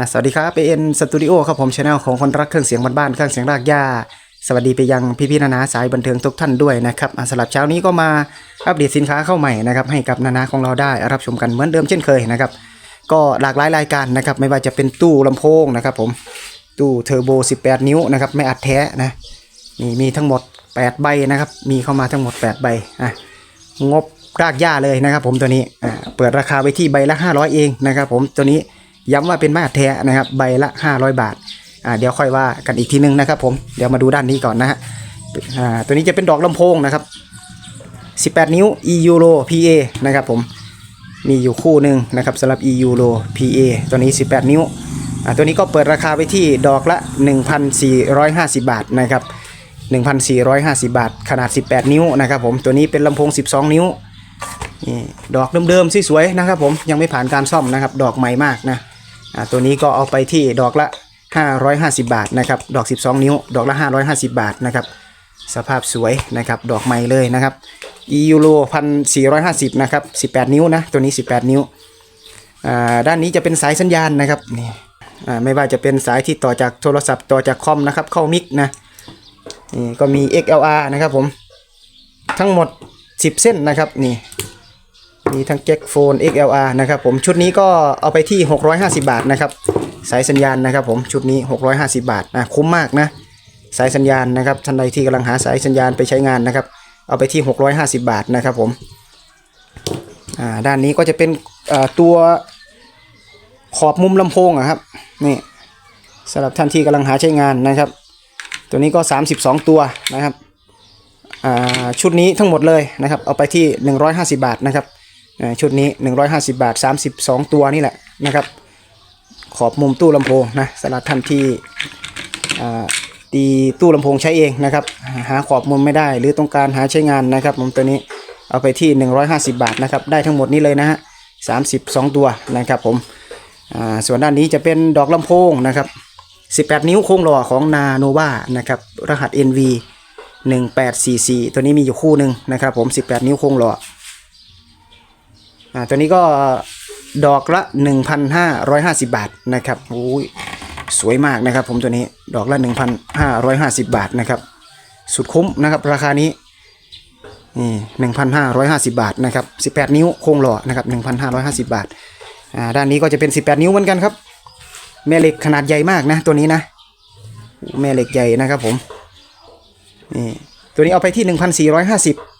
อะสวัสดีครับเป็นสตูดิโอครับผมช anel ของคนรักเครื่องเสียงบ้านๆเครื่องเสียงรากหญ้าสวัสดีไปยังพี่ๆนานาสายบันเทิงทุกท่านด้วยนะครับสำหรับเช้านี้ก็มาอัปเดตสินค้าเข้าใหม่นะครับให้กับนานาของเราได้รับชมกันเหมือนเดิมเช่นเคยนะครับก็หลากหลายรายการนะครับไม่ว่าจะเป็นตู้ลำโพงนะครับผมตู้เทอร์โบ 18 นิ้วนะครับไม่อัดแท้นะนี่มีทั้งหมด 8 ใบนะครับมีเข้ามาทั้งหมด 8 ใบอะงบรากหญ้าเลยนะครับผมตัวนี้อ่าเปิดราคาไว้ที่ใบละ 500 เองนะครับผมตัวนี้ ย้ำว่าเป็นไม้อัดแท้นะครับ ใบละ 500 บาทอ่าเดี๋ยวค่อยว่ากันอีกทีนึงนะครับผมเดี๋ยวมาดูด้านนี้ก่อนนะฮะอ่าตัวนี้จะเป็นดอกลำโพงนะครับ 18 นิ้ว e euro pa นะครับผมมีอยู่คู่หนึ่งนะครับสำหรับ e euro pa ตัวนี้ 18 นิ้วอ่าตัวนี้ก็เปิดราคาไปที่ดอกละ 1,450 บาทนะครับ1,450 บาท ขนาด 18 นิ้วนะครับผมตัวนี้เป็นลำโพง 12 นิ้วนี่ดอกเดิมๆสวยๆนะครับผมยังไม่ผ่านการซ่อมนะครับ ดอกใหม่มากนะ อ่าตัวนี้ก็เอาไปที่ดอกละ 550 บาทนะครับดอก 12 นิ้ว ดอกละ 550 บาทนะครับสภาพสวยนะครับดอกใหม่เลยนะครับ e euro พันสี่ร้อยห้าสิบนะครับสิบแปดนิ้วนะตัวนี้สิบแปดนิ้วอ่าด้านนี้จะเป็นสายสัญญาณนะครับนี่อ่าไม่ว่าจะเป็นสายที่ต่อจากโทรศัพท์ต่อจากคอมนะครับเข้ามิกนะนี่ก็มี XLR นะครับผมทั้งหมด 10 เส้นนะครับนี่ มีทั้งแจ็คโฟน XLR นะครับผมชุดนี้ก็เอาไปที่ 650 บาทนะครับสายสัญญาณนะครับผมชุดนี้ 650 บาทนะคุ้มมากนะสายสัญญาณนะครับท่านใดที่กำลังหาสายสัญญาณไปใช้งานนะครับ เอาไปที่ 650 บาทนะครับผมด้านนี้ก็จะเป็นตัวขอบมุมลำโพงอะครับนี่สำหรับท่านที่กำลังหาใช้งานนะครับ ตัวนี้ก็ 32 ตัวนะครับชุดนี้ทั้งหมดเลยนะครับ เอาไปที่ 150 บาทนะครับ ชุดนี้ 150 บาท 32 ตัวนี่แหละนะครับ ขอบมุมตู้ลำโพงนะสำหรับท่านที่ตีตู้ลำโพงใช้เองนะครับ หาขอบมุมไม่ได้ หรือต้องการหาใช้งานนะครับผมตัวนี้เอาไปที่ 150 บาทนะครับ ได้ทั้งหมดนี้เลยนะฮะ32 ตัวนะครับผมส่วนด้านนี้จะเป็นดอกลำโพงนะครับ18 นิ้วโค้งหล่อของนาโนวานะครับ รหัส NV 1844 ตัวนี้มีอยู่คู่หนึ่งนะครับผม 18 นิ้วโค้งหล่อ อ่าตัวนี้ก็ดอกละ 1,550 บาทนะครับโอ้ยสวยมากนะครับ ผมตัวนี้ดอกละ 1,550 บาทนะครับ สุดคุ้มนะครับ ราคานี้นี่1,550บาทนะครับ18นิ้วโครงหล่อนะครับ1,550บาทอ่าด้านนี้ก็จะเป็น18นิ้วเหมือนกันครับ แม่เหล็กขนาดใหญ่มากนะตัวนี้นะแม่เหล็กใหญ่นะครับผมนี่ตัวนี้เอาไปที่1,450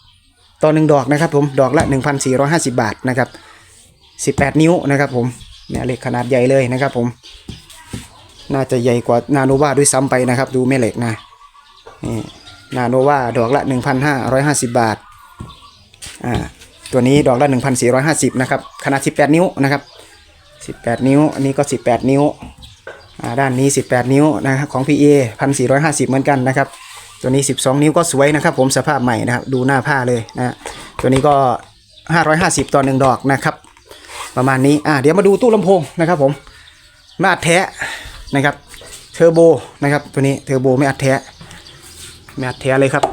ต่อหนึ่งดอกนะครับผมดอกละ 1,450 บาทนะครับ 18 นิ้วนะครับผมแม่เหล็กขนาดใหญ่เลยนะครับผม น่าจะใหญ่กว่านาโนวาด้วยซ้ำไปนะครับ ดูแม่เหล็กนะนี่นาโนวาดอกละ 1,550 บาทอ่าตัวนี้ดอกละ 1,450นะครับขนาด 18 นิ้วนะครับ 18 นิ้วอันนี้ก็ 18 นิ้วอ่าด้านนี้ 18 นิ้วนะครับของ PA 1,450 เหมือนกันนะครับ ตัวนี้ 12 นิ้วก็สวยนะครับ ผมสภาพใหม่นะครับ ดูหน้าผ้าเลยนะตัวนี้ก็ 550 ต่อหนึ่งดอกนะครับ ประมาณนี้อ่าเดี๋ยวมาดูตู้ลำโพงนะครับ ผมไม่อัดแท้นะครับเทอร์โบนะครับ ตัวนี้เทอร์โบไม่อัดแท้ไม่อัดแท้เลยครับ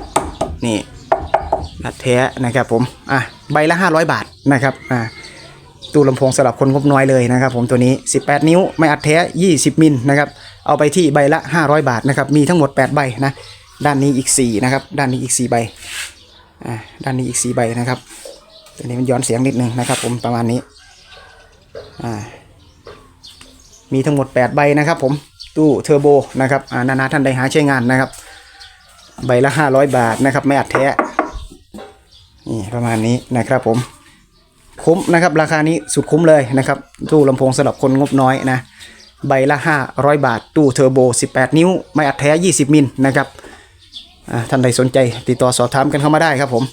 นี่อัดแท้นะครับผมอะใบละ 500 บาทนะครับอ่าตู้ลำโพงสำหรับคนงบน้อยเลยนะครับ ผมตัวนี้ 18 นิ้วไม่อัดแท้ 20 มิลนะครับเอาไปที่ใบละ 500 บาทนะครับมีทั้งหมด 8 ใบนะ ด้านนี้อีก4นะครับ ด้านนี้อีก4ใบอ่าด้านนี้อีก4ใบนะครับตัวนี้มันย้อนเสียงนิดนึงนะครับ ผมประมาณนี้อ่ามีทั้งหมด 8 ใบนะครับผมตู้เทอร์โบนะครับอ่านานาท่านใดหาใช้งานนะครับ ใบละ 500 บาทนะครับ ไม่อัดแท้นี่ประมาณนี้นะครับผมคุ้มนะครับราคานี้สุดคุ้มเลยนะครับตู้ลำโพงสำหรับคนงบน้อยนะใบละ 500 บาท ตู้เทอร์โบ 18 นิ้ว ไม่อัดแท้ 20 มิลนะครับ ท่านใดสนใจติดต่อสอบถามกันเข้ามาได้ครับผม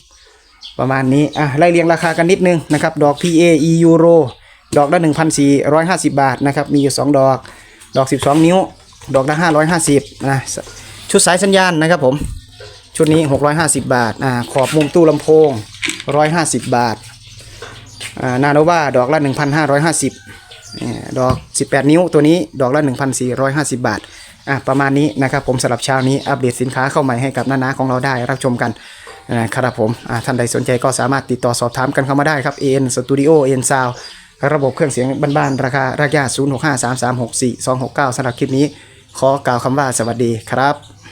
ประมาณนี้อะไล่เรียงราคากันนิดนึงนะครับดอก PA E Euro ดอกละ 1,450 บาทนะครับมีอยู่ 2 ดอกดอก 12 นิ้ว ดอกละ 550นะชุดสายสัญญาณนะครับผม ชุดนี้ 650 บาทอ่าขอบมุมตู้ลำโพง 150 บาทอ่านาโนวาดอกละ 1,550เนี่ย ดอก 18 นิ้วตัวนี้ดอกละ 1,450 บาทอะประมาณนี้นะครับผมสำหรับเช้านี้อัปเดตสินค้าเข้าใหม่ให้กับน้านาของเราได้รับชมกันนะครับผมอ่าท่านใดสนใจก็สามารถติดต่อสอบถามกันเข้ามาได้ครับ AN Studio AN Sound ระบบเครื่องเสียงบ้านๆราคารากยา0 6 5 3 3 6 4 2 6 9สำหรับคลิปนี้ ขอกล่าวคำว่าสวัสดีครับ